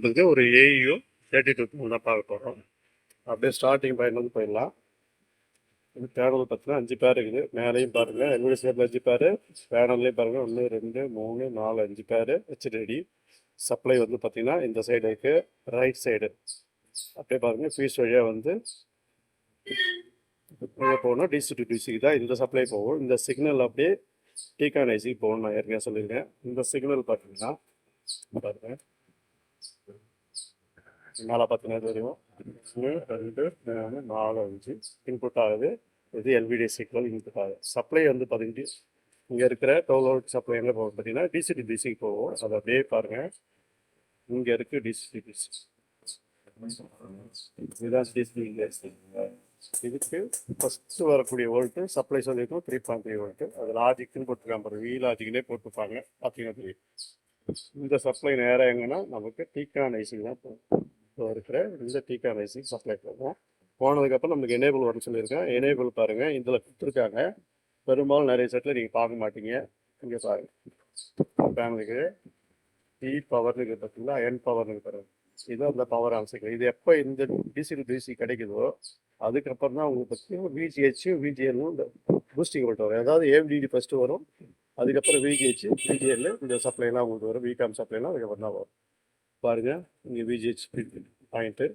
கொடுத்துருக்கு ஒரு ஏஇயும் thirty two தான் பார்க்க போகிறோம் அப்படியே ஸ்டார்டிங் பாயிண்ட் வந்து போயிடலாம். இது பேனல் பார்த்தீங்கன்னா அஞ்சு பேர் இருக்குது. மேலேயும் பாருங்கள் எல்இடி ஸ்லேபில் அஞ்சு பேர் பேனல்லையும் பாருங்கள் ஒன்று ரெண்டு மூணு நாலு அஞ்சு பேர் ஹெச்டிடி சப்ளை வந்து பார்த்தீங்கன்னா இந்த சைடு இருக்குது ரைட் சைடு அப்படியே பாருங்கள் ஃபீஸ் வழியாக வந்து உள்ளே போகணும். டிசி டு டிசிக்கு தான் இந்த சப்ளை போகும். இந்த சிக்னல் அப்படியே டீகான் ஐசிக்கு போகணும் நான் ஏற்கனவே சொல்லியிருக்கேன். இந்த சிக்னல் பார்த்தீங்கன்னா பாருங்க. நாலா பார்த்தீங்கன்னா தெரியும்? ஒன்று ரெண்டு மூணு நாலு அஞ்சு. இன்புட் ஆகுது. இது எல்விடி சிக்னல் இன்புட் ஆகுது. சப்ளை வந்து பார்த்தீங்கன்னா இங்கே இருக்கிற டுவெல் வோல்ட் சப்ளை எங்கே போகும் பார்த்தீங்கன்னா டிசிடி டிசிக்கு போகும். அதை அப்படியே பாருங்கள் இங்கே இருக்குது டிசிடி டிசி இதுதான் டிசி இதுக்கு ஃபஸ்ட்டு வரக்கூடிய வோல்ட்டு சப்ளை சொல்லியிருக்கோம். த்ரீ பாயிண்ட் த்ரீ வோல்ட்டு அது லாஜிக்னு போட்டிருக்காங்க பாருங்க. வி லாஜிக்னே போட்டிருப்பாங்க. பார்த்தீங்கன்னா தெரியும். இந்த சப்ளை நேராக எங்கன்னா நமக்கு டீக்கான் ஐசி தான் இப்போ இருக்கிற இந்த டீக்கான் ஐசி சப்ளை போகும். போனதுக்கப்புறம் நமக்கு எனேபிள் வரும்னு சொல்லியிருக்கேன் எனேபிள் பாருங்கள் இதில் கொடுத்துருக்காங்க. பெரும்பாலும் நிறைய செட்டில் நீங்கள் பார்க்க மாட்டீங்க. இங்கே பாருங்கள் ஃபேமிலிக்கு டி பவர்னு பார்த்தீங்களா என் பவர்னு பாருங்க. இதுதான் அந்த பவர் ஆன்சைக்கிள் இது எப்போ இந்த டிசி டு டிசி கிடைக்குதோ அதுக்கப்புறம் தான் உங்களுக்கு பார்த்தீங்கன்னா விஜிஹெச்சும் விஜிஎல்லும் இந்த பூஸ்டிங் போட்டு வரும். அதாவது ஏவிடிடி ஃபஸ்ட்டு வரும். அதுக்கப்புறம் விஜிஹெச் விஜிஎல் இந்த சப்ளைலாம் உங்களுக்கு வரும். விகாம் சப்ளைலாம் அதுக்கப்புறம் தான் வரும். பாருங்கள் இங்கே விஜிஹெச் பாயிண்ட்டு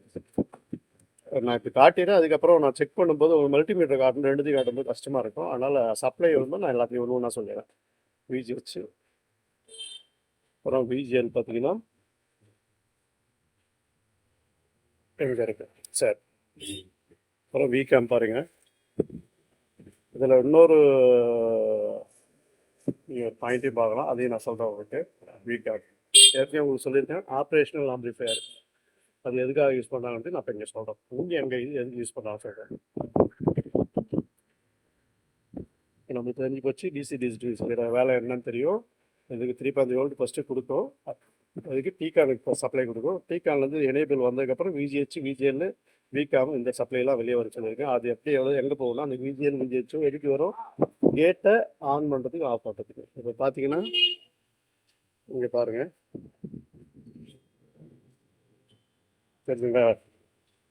நான் இப்போ காட்டிடுறேன். அதுக்கப்புறம் நான் செக் பண்ணும்போது ஒரு மல்டிமீட்டர் காட்டணும் ரெண்டுத்தையும் காட்டும்போது கஷ்டமாக இருக்கும். அதனால் சப்ளை வரும்போது நான் எல்லாத்தையும் ஒன்று ஒன்றா சொல்லிடுறேன். விஜிஹெச் அப்புறம் விஜிஎல் பார்த்தீங்கன்னா எங்கே இருக்கு. சார். அப்புறம் விகாம் பாருங்கள் இதில் இன்னொரு நீங்கள் பாயிண்ட்டையும் பார்க்கலாம். அதையும் நான் சொல்கிறேன் உங்களுக்கு. வீக்காக ஏற்கனவே உங்களுக்கு சொல்லியிருக்கேன் ஆப்ரேஷனல் ஆம்பிளிஃபையர் அது எதுக்காக யூஸ் பண்ணுறாங்கன்ட்டு நான் இப்போ இங்கே சொல்கிறேன் இங்கே எங்கே இது எதுக்கு யூஸ் பண்ணாங்க சொல்கிறேன் நம்மளுக்கு தெரிஞ்சு போச்சு. டிசி டிசி டிசி வேலை என்னன்னு தெரியும். இதுக்கு த்ரீ பாயிண்ட் வோல்ட் ஃபஸ்ட்டு கொடுக்கும் அதுக்கு டீகானுக்கு சப்ளை கொடுக்கும். டீகான்லேருந்து எனேபிள் வந்ததுக்கப்புறம் விஜிஹெச் விஜிஎல் வீக்காகவும் இந்த சப்ளைலாம் வெளியே வர சொல்லியிருக்கேன். அது எப்படி எவ்வளோ எங்கே போகணும் அந்த விஜிஎல் விஜிஹெச்சும் எதுக்கு வரும்? கேட்டை ஆன் பண்ணுறதுக்கு ஆஃப் பண்ணுறதுக்கு இப்போ பார்த்தீங்கன்னா இங்கே பாருங்கள் தெரிஞ்சுங்களா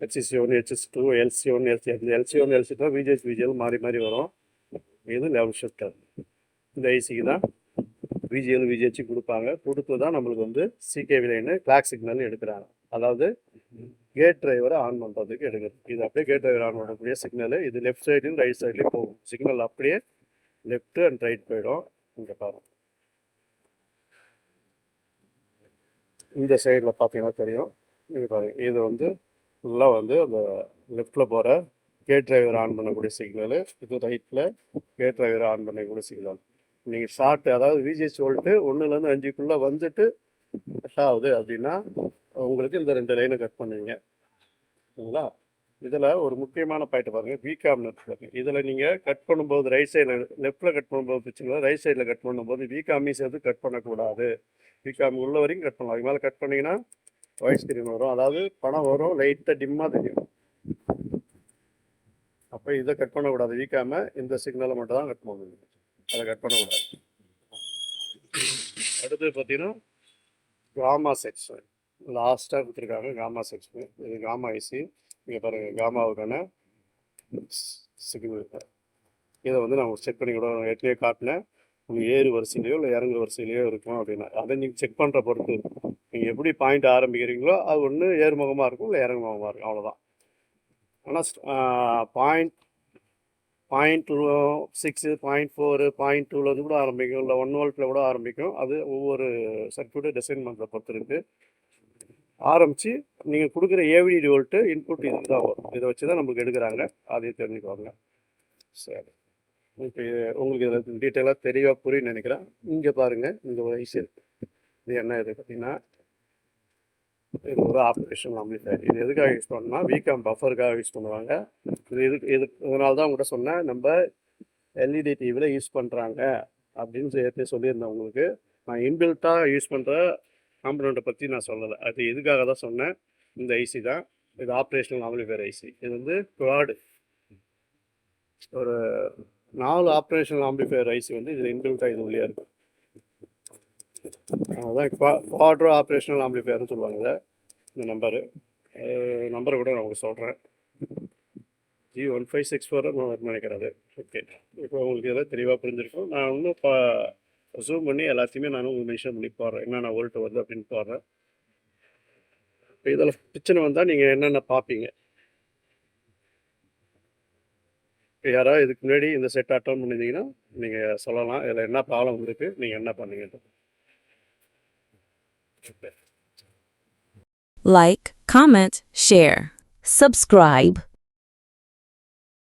HC one HS two LC one LC அந்த LC one LC two VGS VGL மாறி மாறி வரும். இது லெவல் ஷிஃப்டர் இந்த ஐசிக்கு தான் விஜிஎல் விஜிஹெச்சு கொடுப்பாங்க. கொடுத்து தான் நம்மளுக்கு வந்து சிகே விலைன்னு கிளாக் சிக்னல் எடுக்கிறாங்க. அதாவது கேட் டிரைவரை ஆன் பண்ணுறதுக்கு எடுக்கிறது இது அப்படியே கேட் டிரைவர் ஆன் பண்ணக்கூடிய சிக்னல் இது லெஃப்ட் சைட்லையும் ரைட் சைட்லையும் போகும். சிக்னல் அப்படியே லெஃப்ட் அண்ட் ரைட் போயிடும். இங்கே பாருங்க. இந்த சைடில் பார்த்தீங்கன்னா தெரியும். இது பாருங்க. இது வந்து ஃபுல்லாக வந்து அந்த லெஃப்டில் போகிற கேட் டிரைவர் ஆன் பண்ணக்கூடிய சிக்னலு இது ரைட்டில் கேட் டிரைவர் ஆன் பண்ணக்கூடிய சிக்னல் நீங்கள் ஷார்ட் அதாவது விஜிஎஸ் வோல்ட்டு ஒன்றுலேருந்து அஞ்சுக்குள்ளே வந்துட்டு ஆகுது அப்படின்னா உங்களுக்கு இந்த ரெண்டு லைனை கட் பண்ணுவீங்க. சரிங்களா? இதில் ஒரு முக்கியமான பாயிண்ட் பாருங்கள் விகாம்னு இருக்கு இதில் நீங்கள் கட் பண்ணும்போது ரைட் சைடில் லெஃப்ட்டில் கட் பண்ணும்போது வச்சுக்கலாம் ரைட் சைடில் கட் பண்ணும்போது விகாமி சேர்த்து கட் பண்ணக்கூடாது. விகாமி உள்ள வரைக்கும் கட் பண்ணலாம். அதுக்கு மேலே கட் பண்ணிங்கன்னா ஒயிட் ஸ்க்ரீன் வரும். அதாவது பணம் வரும். லைட்டாக டிம்மாக தெரியும். அப்போ இதை கட் பண்ணக்கூடாது. வீக்காம இந்த சிக்னலை மட்டும் தான் கட் பண்ணணும் அதை கட் பண்ணக்கூடாது. அடுத்து பார்த்தீங்கன்னா காமா செக்ஷன் லாஸ்ட்டாக கொடுத்துருக்காங்க காமா செக்ஷன் இது காமா ஐசி இங்கே பாருங்கள் காமாவுக்கான சிக்னல். இதை வந்து நான் செக் பண்ணி கூட ஏற்கனவே காட்டினேன். உங்கள் ஏறு வரிசையிலையோ இல்லை இறங்கு வரிசையிலையோ இருக்கும் அப்படின்னா அதை நீங்கள் செக் பண்ணுற பொறுத்து. நீங்கள் எப்படி பாயிண்ட் ஆரம்பிக்கிறீங்களோ அது ஒன்று ஏறுமுகமாக இருக்கும் இல்லை இறங்குமுகமாக இருக்கும். அவ்வளோதான் ஆனால் point point two six point four point டூலேருந்து கூட ஆரம்பிக்கும் இல்லை ஒன் வோல்ட்டில் கூட ஆரம்பிக்கும். அது ஒவ்வொரு சர்க்கியூட்டை டிசைன் பண்ணுற பொறுத்து இருக்குது ஆரம்பித்து நீங்கள் கொடுக்குற ஏவிடி வோல்ட்டு இன்புட் இது தான் வரும். இதை வச்சு தான் நம்மளுக்கு எடுக்கிறாங்க. அதையும் தெரிஞ்சுக்குவாங்க சரி. இப்போ உங்களுக்கு இதில் டீட்டெயிலாக தெளிவாக புரியும் நினைக்கிறேன். இங்கே பாருங்கள் இந்த ஒரு ஐசி இது என்ன இது பார்த்தீங்கன்னா இது ஒரு ஆப்ரேஷன் ஆம்பிளிஃபயர் இது எதுக்காக யூஸ் பண்ணோம்னா விகாம் பஃபருக்காக யூஸ் பண்ணுவாங்க. இது இதுக்கு இது இதனால தான் உங்கள்கிட்ட சொன்னேன் நம்ம எல்இடி டிவியில் யூஸ் பண்ணுறாங்க அப்படின்னு சொல்லி சொல்லியிருந்தேன் உங்களுக்கு. நான் இன்பில்ட்டாக யூஸ் பண்ணுற காம்பனண்ட்டை பற்றி நான் சொல்லலை. அது எதுக்காக தான் சொன்னேன்? இந்த ஐசி தான். இது ஆப்ரேஷனல் ஆம்பிளிஃபயர் ஐசி இது வந்து குவாடு ஒரு நாலு ஆப்ரேஷனல் ஆம்பிளிஃபயர் ஐசி வந்து இதில் இன்பில்ட்டாக இது உள்ளே இருக்கும் அதான் குவாட்ரோ ஆப்ரேஷனல் ஆம்பிளிஃபயர்னு சொல்லுவாங்க இந்த நம்பரு நம்பரை கூட நான் உங்களுக்கு சொல்கிறேன் G one five six four நான் நினைக்கிறது ஓகே இப்போ உங்களுக்கு இதெல்லாம் தெளிவாக புரிஞ்சிருக்கும். நான் இன்னும் இப்போ ஜூம் பண்ணி எல்லாத்தையுமே நான் உங்களுக்கு மென்ஷன் பண்ணி போடுறேன். என்னென்ன ஓல்ட் வருது அப்படின்னு போடுறேன். இப்போ இதில் பிரச்சனை வந்தால் நீங்கள் என்னென்ன பார்ப்பீங்க இப்போ யாராவது இதுக்கு முன்னாடி இந்த செட் அட்டன் பண்ணியிருந்தீங்கன்னா நீங்கள் சொல்லலாம். இதில் என்ன ப்ராப்ளம் இருக்குது நீங்கள் என்ன பண்ணீங்க? Like, comment, share. Subscribe.